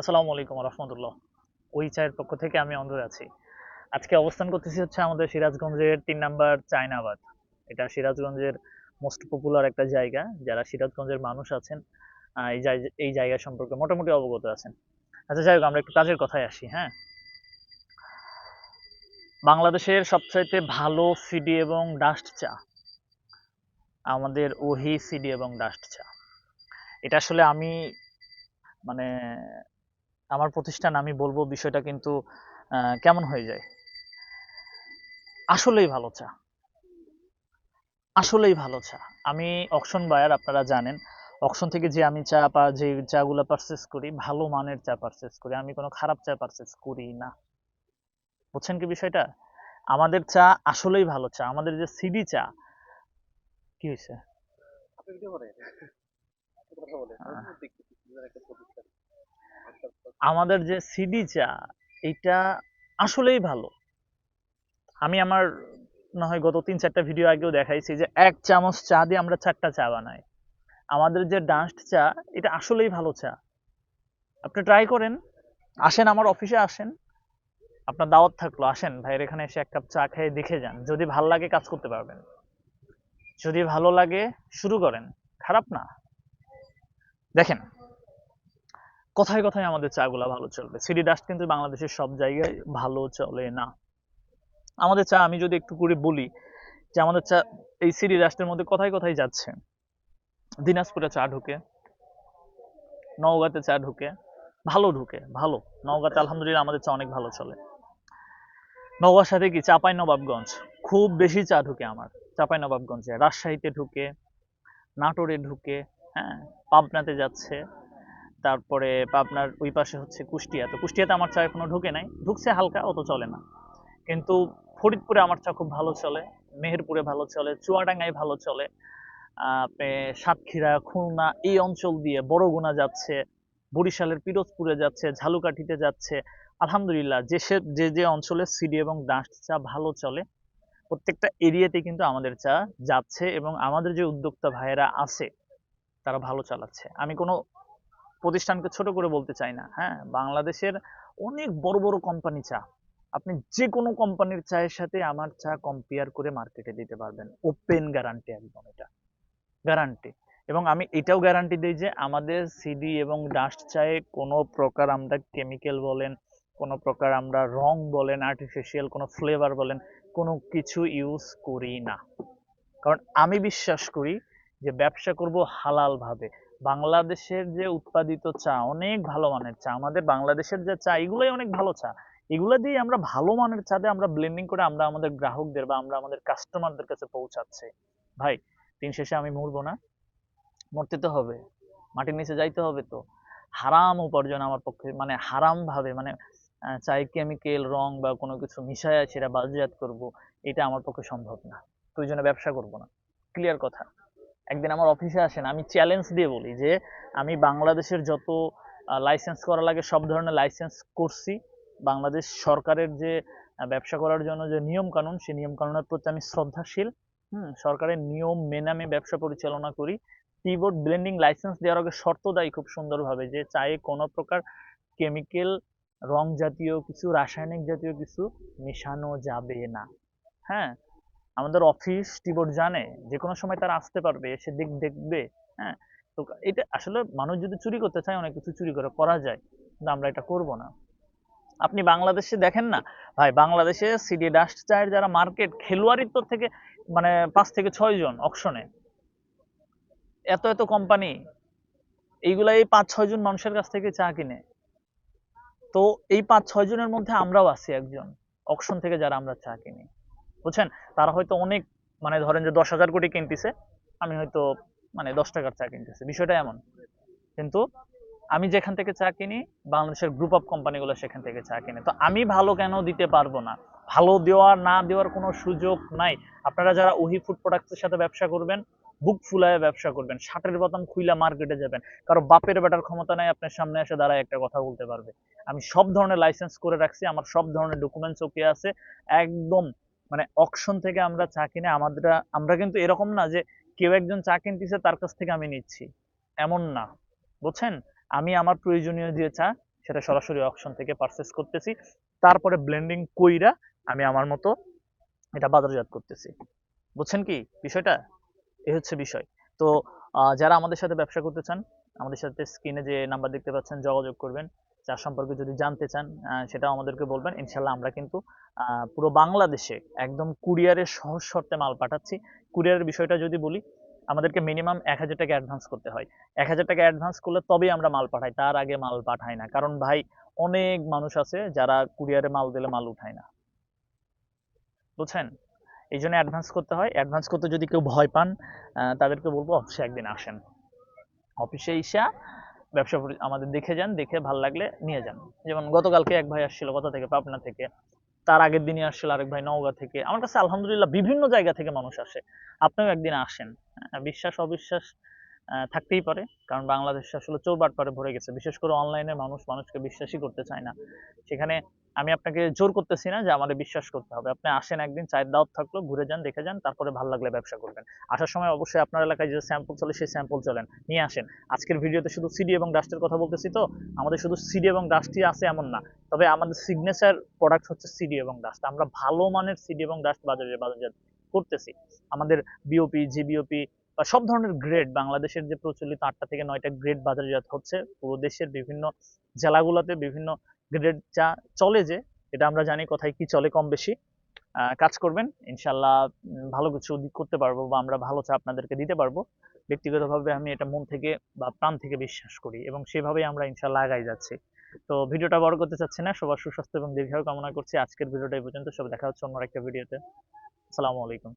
আসসালামু আলাইকুম রহমতুল্লাহ। ওই চায়ের পক্ষ থেকে আমি অন্ধ আছি। আজকে অবস্থান করতেছি হচ্ছে আমাদের সিরাজগঞ্জের তিন নাম্বার চায়নাবাদ। এটা সিরাজগঞ্জের মোস্ট পপুলার একটা জায়গা। যারা সিরাজগঞ্জের মানুষ আছেন এই জায়গা সম্পর্কে মোটামুটি অবগত আছেন। আচ্ছা যাই হোক, আমরা একটু কাজের কথায় আসি হ্যাঁ? বাংলাদেশের সবচাইতে ভালো সিডি এবং ডাস্ট চা। আমাদের ওহি সিডি এবং ডাস্ট চা। এটা আসলে আমি মানে আমার প্রতিষ্ঠান আমি বলব বিষয়টা কিন্তু আহ, কেমন হয়ে যায়? আসলেই ভালো চা। আসলেই ভালো চা। আমি অকশন বায়ার আপনারা জানেন অকশন থেকে যে আমি চা পা যে চাগুলো পারচেস করি ভালো মানের চা পারচেস করি। আমি কোনো খারাপ চা পারচেস করি না। বুঝছেন কি বিষয়টা? আমাদের চা আসলেই ভালো চা। আমাদের যে সিডি চা কি হয়েছে আমাদের যে সিডি চা এটা আসলেই ভালো। আমি আমার, না হয় গত তিন চারটা ভিডিও আগেও দেখাইছি যে এক চামচ চা দিয়ে আমরা চারটা চা বানাই। আমাদের যে ডাস্ট চা, এটা আসলেই ভালো চা। আপনি ট্রাই করেন। আসেন আমার অফিসে আসেন। আপনার দাওয়াত থাকল, আসেন। ভাইয়ের এখানে এসে এক কাপ চা খেয়ে দেখে যান। যদি ভালো লাগে কাজ করতে পারবেন। যদি ভালো লাগে, শুরু করেন। খারাপ না। দেখেন কথায় কথায় আমাদের চাগুলা ভালো চলবে। সিডি ডাস্ট কিন্তু বাংলাদেশের সব জায়গায় ভালো চলে না। আমাদের চা, আমি যদি একটু করে বলি যে আমাদের চা এই সিডি ডাস্টের মধ্যে কথায় কথায় যাচ্ছে। দিনাজপুরে চা ঢুকে, নওগাঁতে চা ঢুকে, ভালো ঢুকে, ভালো। নওগাঁতে আলহামদুলিল্লাহ আমাদের চা অনেক ভালো চলে। নওগাঁর সাথে কি? চাপাই নবাবগঞ্জ। খুব বেশি চা ঢুকে আমার। চাপাই নবাবগঞ্জে। রাজশাহীতে ঢুকে, নাটোরে ঢুকে হ্যাঁ পাবনাতে যাচ্ছে। তারপরে আপনার ওই পাশে হচ্ছে কুষ্টিয়া। তো কুষ্টিয়াতে আমার চা এখনও ঢুকে নাই। ঢুকছে হালকা, অত চলে না। কিন্তু ফরিদপুরে আমার চা খুব ভালো চলে, মেহেরপুরে ভালো চলে, চুয়াডাঙ্গায় ভালো চলে। আপনি সাতক্ষীরা, খুলনা এই অঞ্চল দিয়ে বড়গুনা যাচ্ছে, বরিশালের পিরোজপুরে যাচ্ছে, ঝালুকাঠিতে যাচ্ছে। আলহামদুলিল্লাহ, যে সে- যে যে অঞ্চলে সিডি এবং ডাস্ট চা ভালো চলে, প্রত্যেকটা এরিয়াতে কিন্তু আমাদের চা যাচ্ছে এবং আমাদের যে উদ্যোক্তা ভাইয়েরা আছে, তারা ভালো চালাচ্ছে। আমি কোনো প্রতিষ্ঠানকে ছোট করে বলতে চাই না হ্যাঁ? বাংলাদেশের অনেক বড় বড় কোম্পানি চা, আপনি যে কোনো কোম্পানির চায়ের সাথে আমার চা কম্পেয়ার করে মার্কেটে দিতে পারবেন। ওপেন গ্যারান্টি একদম এটা। গ্যারান্টি এবং আমি এটাও গ্যারান্টি দিই যে আমাদের সিডি এবং ডাস্ট চায়ে কোনো প্রকার আমরা কেমিক্যাল বলেন, কোনো প্রকার আমরা রং বলেন আর্টিফিশিয়াল কোনো ফ্লেভার বলেন, কোনো কিছু ইউজ করি না। কারণ আমি বিশ্বাস করি যে ব্যবসা করব হালাল ভাবে। বাংলাদেশের যে উৎপাদিত চা, অনেক ভালো মানের চা। আমাদের বাংলাদেশের যে চা, এগুলোই অনেক ভালো চা। এগুলো দিয়ে আমরা ভালো মানের চা দিয়ে আমরা ব্লেন্ডিং করে আমরা আমাদের গ্রাহকদের বা আমরা আমাদের কাস্টমারদের কাছে পৌঁছাচ্ছি। ভাই, দিন শেষে আমি মরবো না? মরতে তো হবে। মাটির নিচে যাইতে হবে তো। হারাম উপার্জন আমার পক্ষে মানে হারাম ভাবে মানে চাই কেমিক্যাল রং বা কোনো কিছু মিশায় সেটা বাজাত করব। এটা আমার পক্ষে সম্ভব না। জন্য ব্যবসা করব না। ক্লিয়ার কথা। একদিন আমার অফিসে আসেন, আমি চ্যালেঞ্জ দিয়ে বলি যে, আমি বাংলাদেশের যত লাইসেন্স করা লাগে সব ধরনের লাইসেন্স করছি। বাংলাদেশ সরকারের যে ব্যবসা করার জন্য যে নিয়ম কানুন সেই নিয়ম কানুনের প্রতি আমি শ্রদ্ধাশীল। হুম, সরকারের নিয়ম মেনে আমি ব্যবসা পরিচালনা করি। কিবোর্ড ব্লেন্ডিং লাইসেন্স দেওয়ার আগে শর্ত দেয় খুব সুন্দরভাবে যে, চায়ে কোনো প্রকার কেমিক্যাল রং জাতীয় কিছু, রাসায়নিক জাতীয় কিছু মেশানো যাবে না। হ্যাঁ? আমাদের অফিস টিবোর্ড জানে, যে কোনো সময় তারা আসতে পারবে, এসে দেখ, দেখবে হ্যাঁ? তো এটা আসলে মানুষ যদি চুরি করতে চায়, অনেক কিছু চুরি করে করা যায়, কিন্তু আমরা এটা করব না। আপনি বাংলাদেশে দেখেন না? ভাই, বাংলাদেশে সিডি ডাস্ট চায়ের যারা মার্কেট খেলোয়াড়ির তো থেকে মানে পাঁচ থেকে ছয় জন অকশনে এত এত কোম্পানি এইগুলা এই পাঁচ, ছয় জন মানুষের কাছ থেকে চা কিনে। তো এই পাঁচ, ছয় জনের মধ্যে আমরাও আছি একজন অকশন থেকে যারা আমরা চা কিনি। বুঝছেন? তারা হয়তো অনেক মানে ধরেন যে দশ হাজার কোটি কিনতেছে, আমি হয়তো মানে দশ টাকার চা কিনতেছি। বিষয়টা এমন। কিন্তু আমি যেখান থেকে চা কিনি, বাংলাদেশের গ্রুপ অফ কোম্পানিগুলো সেখান থেকে চা কিনে। তো আমি ভালো কেন দিতে পারব না? ভালো দেওয়ার, না দেওয়ার কোনো সুযোগ নাই। আপনারা যারা ওহি ফুড প্রোডাক্টসের সাথে ব্যবসা করবেন, বুক ফুলায় ব্যবসা করবেন ষাটের বোতাম খুইলা মার্কেটে যাবেন, কারও বাপের বেটার ক্ষমতা নাই, আপনার সামনে এসে দাঁড়ায় একটা কথা বলতে পারবে। আমি সব ধরনের লাইসেন্স করে রাখছি, আমার সব ধরনের ডকুমেন্টস ওকে আছে। একদম মানে অকশন থেকে আমরা চা কিনে আমাদের, আমরা কিন্তু এরকম না যে কেউ একজন চা কিনতেছে তার কাছ থেকে আমি নিচ্ছি। এমন না, বুঝছেন? আমি আমার প্রয়োজনীয় যে চা, সেটা সরাসরি অকশন থেকে পারচেস করতেছি। তারপরে ব্লেন্ডিং কইরা আমি আমার মতো এটা বাজারজাত করতেছি। বুঝছেন কি বিষয়টা? এই হচ্ছে বিষয়। তো যারা আমাদের সাথে ব্যবসা করতে চান, আমাদের সাথে স্ক্রিনে যে নাম্বার দেখতে পাচ্ছেন, যোগাযোগ করবেন। যার সম্পর্কে যদি জানতে চান সেটাও আমাদেরকে বলবেন। ইনশাল্লাহ আমরা কিন্তু পুরো বাংলাদেশে একদম কুরিয়ারের সহজ শর্তে মাল পাঠাচ্ছি। কুরিয়ারের বিষয়টা যদি বলি, আমাদেরকে মিনিমাম এক হাজার টাকা অ্যাডভান্স করতে হয়। এক হাজার টাকা অ্যাডভান্স করলে তবেই আমরা মাল পাঠাই, তার আগে মাল পাঠাই না। কারণ ভাই, অনেক মানুষ আছে যারা কুরিয়ারে মাল দিলে মাল উঠায় না। বুঝছেন? এই জন্য অ্যাডভান্স করতে হয়। অ্যাডভান্স করতে যদি কেউ ভয় পান তাদেরকে বলব, অফিসে একদিন আসেন। অফিসে ইসা ব্যবসা আমাদের দেখে যান দেখে ভালো লাগলে নিয়ে যান। যেমন গতকালকে এক ভাই আসছিল কোথা থেকে? পাবনা থেকে। তার আগের দিনই আসছিল আরেক ভাই নওগাঁ থেকে। আমার কাছে আলহামদুলিল্লাহ বিভিন্ন জায়গা থেকে মানুষ আসে। আপনিও একদিন আসেন। আহ, বিশ্বাস অবিশ্বাস থাকতেই পারে। কারণ বাংলাদেশ আসলে চৌবাট পারে ভরে গেছে। বিশেষ করে অনলাইনে মানুষ মানুষকে বিশ্বাসই করতে চায় না। সেখানে আমি আপনাকে জোর করতেছি না যে আমাদের বিশ্বাস করতে হবে। আপনি আসেন একদিন, চায়ের দাওয়াত থাকল, ঘুরে যান, দেখে যান, তারপরে ভালো লাগলে ব্যবসা করবেন। আসার সময় অবশ্যই আপনার এলাকায় যে স্যাম্পল চলে, সেই স্যাম্পল চলেন, নিয়ে আসেন। আজকের ভিডিওতে শুধু সিডি এবং ডাস্টের কথা বলতেছি তো। আমাদের শুধু সিডি এবং ডাস্টই আছে এমন না। তবে আমাদের সিগনেচার প্রোডাক্ট হচ্ছে সিডি এবং ডাস্ট আমরা ভালো মানের সিডি এবং ডাস্ট বাজারে বাজারজাত করতেছি। আমাদের বিওপি জিবিওপি বা সব ধরনের গ্রেড বাংলাদেশের যে প্রচলিত আটটা থেকে নয়টা গ্রেড বাজারজাত হচ্ছে, পুরো দেশের বিভিন্ন জেলাগুলোতে বিভিন্ন গ্রেড যা চলে যে, এটা আমরা জানি কোথায় কি চলে কম বেশি। কাজ করবেন ইনশাল্লাহ ভালো কিছু করতে পারব বা আমরা ভালো চা আপনাদেরকে দিতে পারব। ব্যক্তিগতভাবে আমি এটা মন থেকে বা প্রাণ থেকে বিশ্বাস করি এবং সেভাবেই আমরা ইনশাল্লাহ আগাই যাচ্ছি। তো ভিডিওটা বড় করতে চাচ্ছি না, সবার সুস্বাস্থ্য এবং দীর্ঘায়ু কামনা করছি। আজকের ভিডিওটা এই পর্যন্ত সব দেখা হচ্ছে অন্য একটা ভিডিওতে। আসসালামু আলাইকুম।